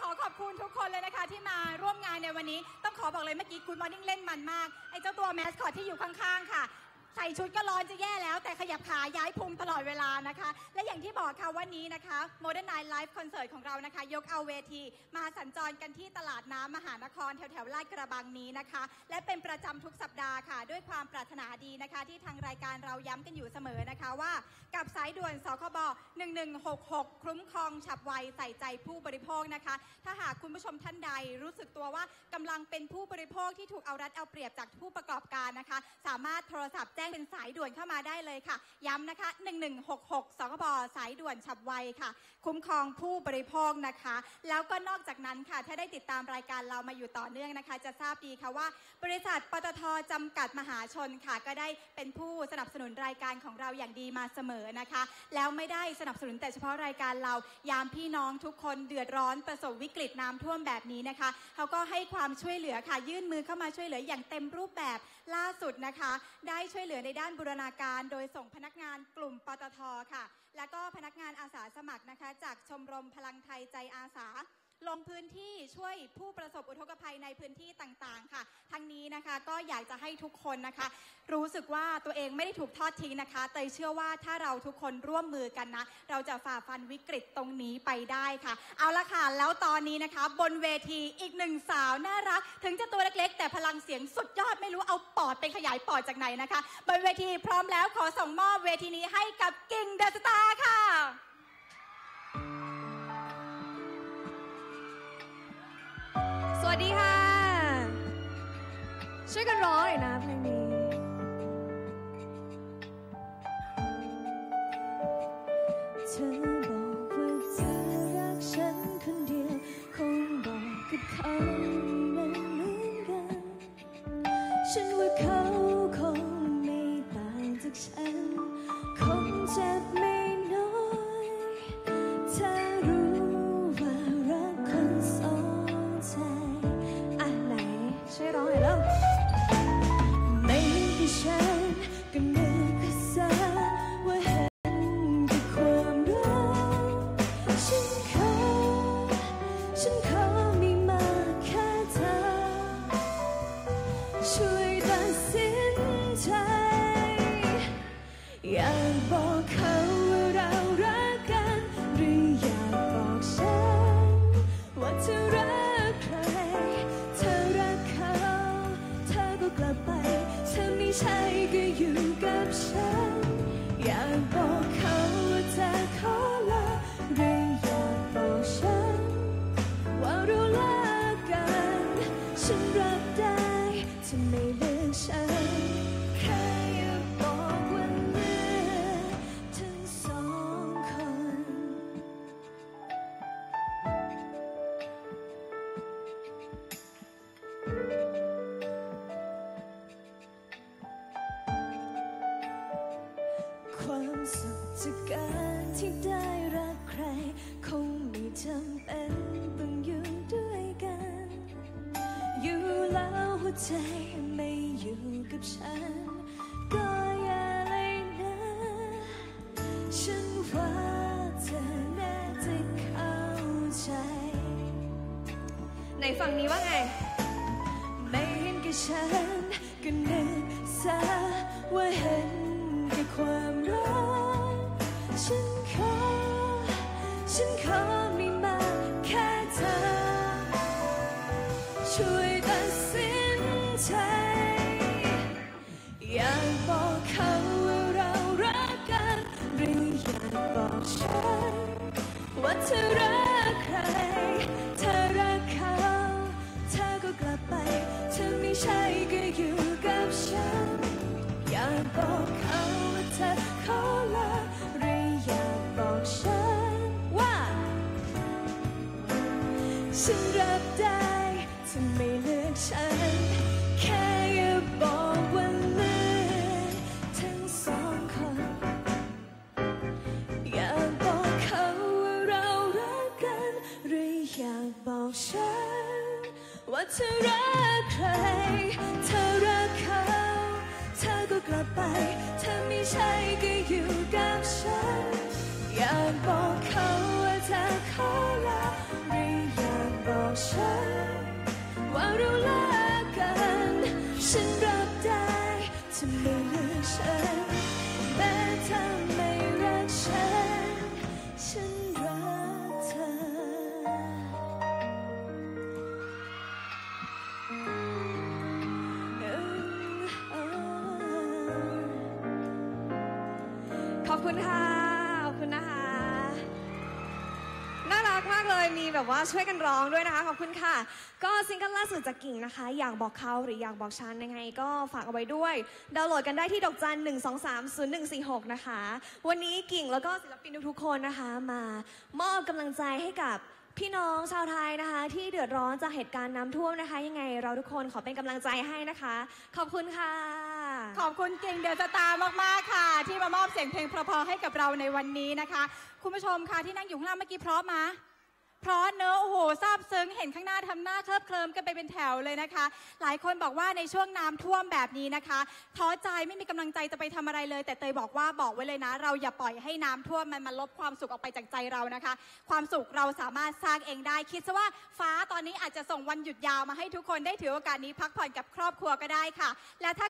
ขอขอบคุณทุกคนเลยนะคะ ที่มาร่วมงานในวันนี้ ต้องขอบอกเลยเมื่อกี้คุณมอร์นิ่งเล่นมันมากไอ้เจ้าตัวแมสคอตที่อยู่ข้างๆค่ะ ใส่ชุดก็ร้อนจะแย่แล้ว แต่ขยับขาย้ายพุงตลอดเวลานะคะ และอย่างที่บอกค่ะวันนี้นะคะ Modern Night Live Concert ของเรานะคะ ยกเอาเวที มาสัญจรกันที่ตลาดน้ำมหานครแถวแถวลาดกระบังนี้นะคะ และเป็นประจำทุกสัปดาห์ค่ะ ด้วยความปรารถนาดีนะคะ ที่ทางรายการเราย้ำกันอยู่เสมอนะคะว่า กับสายด่วนสคบ1166 คุ้มครองฉับไวใส่ใจผู้บริโภคนะคะ ถ้าหากคุณผู้ชมท่านใดรู้สึกตัวว่ากำลังเป็นผู้บริโภคที่ถูกเอารัดเอาเปรียบจากผู้ประกอบการนะคะ สามารถโทรศัพท์แจ้งเป็นสายด่วนเข้ามาได้เลยค่ะ ย้ำนะคะ 1166สคบสายด่วนฉับไวค่ะ คุ้มครองผู้บริโภคนะคะ แล้วก็นอกจากนั้นค่ะ ถ้าได้ติดตามรายการเรามาอยู่ต่อเนื่องนะคะ จะทราบดีค่ะว่า บริษัทปตทจำกัดมหาชนค่ะ ก็ได้เป็นผู้สนับสนุนรายการของเราอย่างดีมาเสมอนะคะ แล้วไม่ได้สนับสนุนแต่เฉพาะรายการเรา ยามพี่น้องทุกคนเดือดร้อนประสบวิกฤตน้ำท่วมแบบนี้นะคะเขาก็ให้ความช่วยเหลือค่ะ ยื่นมือเข้ามาช่วยเหลืออย่างเต็มรูปแบบล่าสุดนะคะ ได้ช่วยเหลือในด้านบูรณาการ โดยส่งพนักงานกลุ่มปตทค่ะ และก็พนักงานอาสาสมัครนะคะ จากชมรมพลังไทยใจอาสา ลงพื้นที่ช่วยผู้ประสบอุทกภัยในพื้นที่ต่างๆ ค่ะ ทั้งนี้นะคะก็อยากจะให้ทุกคนนะคะ รู้สึกว่าตัวเองไม่ได้ถูกทอดทิ้งนะคะเตยเชื่อว่าถ้าเราทุกคนร่วมมือกันนะ เราจะฝ่าฟันวิกฤตตรงนี้ไปได้ค่ะ เอาละค่ะ แล้วตอนนี้นะคะ บนเวทีอีกหนึ่งสาวน่ารัก ถึงจะตัวเล็กๆ แต่พลังเสียงสุดยอดไม่รู้เอาปอดไปขยายปอดจากไหนนะคะ บนเวทีพร้อมแล้วขอส่งมอบเวทีนี้ให้กับกิ่งเดอะสตาร์ค่ะ ช่วยกันร้องหน่อยนะเพลงนี้ เธอ ช่ ความสุขจากการที่ได้รักใคร คงไม่จำเป็นต้องอยู่ด้วยกัน อยู่แล้วหัวใจไม่อยู่กับฉัน ก็อย่าเลยนะ ฉันว่าเธอน่าจะเข้าใจไหนฝั่งนี้ว่าไง ไม่เห็นกับฉันก็นึกซะว่าเห็น แค่ความรัก ฉันขอ ฉันขอไม่มากแค่เธอ ช่วยตัดสินใจ อยากบอกเขาว่าเรารักกัน หรืออยากบอกฉันว่าเธอรัก ถ้าไม่เลือกฉัน แค่อย่าบอกว่าเลือกทั้งสองคนอยากบอกเขาว่าเรารักกัน หรืออยากบอกฉัน ว่าเธอรักใคร เธอรักเขา เธอก็กลับไป เธอไม่ใช่ก็อยู่กับฉัน อยากบอก ฉันรับได้ถ้าไม่เลือกฉันแม้เธอไม่รักฉัน ฉันรักเธอ ขอบคุณค่ะ น่ากมากเลยมีแบบว่าช่วยกันร้องด้วยนะคะขอบคุณค่ะ ก็ซิงเกิลล่าสุดจากกิ่งนะคะ อยากบอกเขาหรืออยากบอกฉันยังไง ก็ฝากเอาไว้ด้วย ดาวน์โหลดกันได้ที่ดอกจัน 1 2 3 0 1 4 6 นะคะ วันนี้กิ่งแล้วก็ศิลปินทุกๆคนนะคะ มามอบกำลังใจให้กับพี่น้องชาวไทยนะคะ ที่เดือดร้อนจากเหตุการณ์น้ำท่วมนะคะ ยังไงเราทุกคนขอเป็นกำลังใจให้นะคะ ขอบคุณค่ะ ขอบคุณกิ่งเดอะสตาร์มาก ๆ ค่ะ ที่มามอบเสียงเพลงเพราะๆให้กับเราในวันนี้นะคะ คุณผู้ชมค่ะที่นั่งอยู่ข้างล่างเมื่อกี้เพราะมา เพราะเนอะโอ้โหซาบซึ้งเห็นข้างหน้าทำหน้าเคลิบเคลิมกันไปเป็นแถวเลยนะคะ หลายคนบอกว่าในช่วงน้ำท่วมแบบนี้นะคะท้อใจไม่มีกำลังใจจะไปทำอะไรเลย แต่เตยบอกว่าบอกไว้เลยนะ เราอย่าปล่อยให้น้ำท่วมมันมาลบความสุขออกไปจากใจเรานะคะ ความสุขเราสามารถสร้างเองได้ คิดซะว่าฟ้าตอนนี้อาจจะส่งวันหยุดยาวมาให้ทุกคนได้ถือโอกาสนี้พักผ่อนกับครอบครัวก็ได้ค่ะ และถ้า